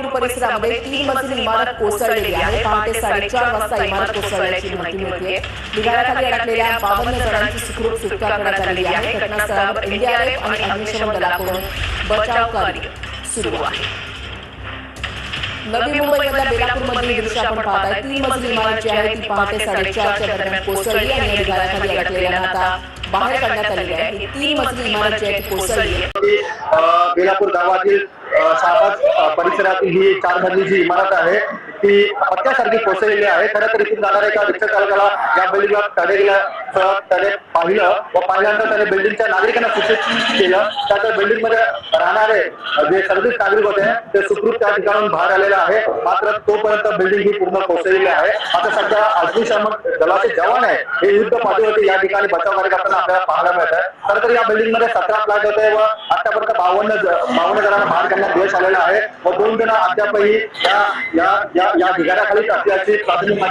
बेलापूर परिसरामध्ये तीन मजली इमारत कोसळलेली आहे. पहाटे साडेचार वाजता इमारत कोसळल्याची माहिती मिळते. ढिगाऱ्याखाली अडकलेल्या बावन्न जणांची सुखरूप सुटका करण्यात आलेली आहे. घटनास्थळावर एनडीआरएफ आणि अग्निशमन दलाकडून बचाव कार्य सुरू आहे. नवी मुंबईमधल्या बेलापूरमधील दृश्य आपण पाहताय. तीन मजली इमारत जी आहे ती पहाटे साडेचारच्या दरम्यान कोसळली आणि ढिगाऱ्याखाली अडकलेल्यांना आता बाहेर काढण्यात आलेली आहे ही तीन मजली इमारत जी आहे ती कोसळली आहे की, बेलापूर गावातील अ, परिसरातील ही चार मजली जी इमारत आहे ती पत्त्यासारखी कोसळलेली आहे. खरं तर इथून जाणाऱ्या एका रिक्षा चालकाला या बिल्डिंगला तडे गेल्या त्याने पाहिलं व पाहिल्यानंतर त्याने बिल्डिंगच्या नागरिकांना सूचित केलं. त्याच्या बिल्डिंगमध्ये राहणारे जे सर्विस नागरिक होते ते सुखरूप त्या ठिकाणून बाहेर आलेले आहे. मात्र तोपर्यंत बिल्डिंग ही पूर्ण कोसळलेली आहे. आता सध्या अग्निशमन दलाचे जवान आहे. हे युद्ध पातळीवरती या ठिकाणी बचाव कार्य करताना आपल्याला पाहायला मिळत आहे. खरं तर या बिल्डिंगमध्ये सतरा फ्लॅट होते व आतापर्यंत बावन्न बावन्न जणांना बाहेर करण्यात यश आलेलं आहे. व दोन जण अद्यापही या या या या ढिगाऱ्याखालीच असल्याची प्राथमिक माहिती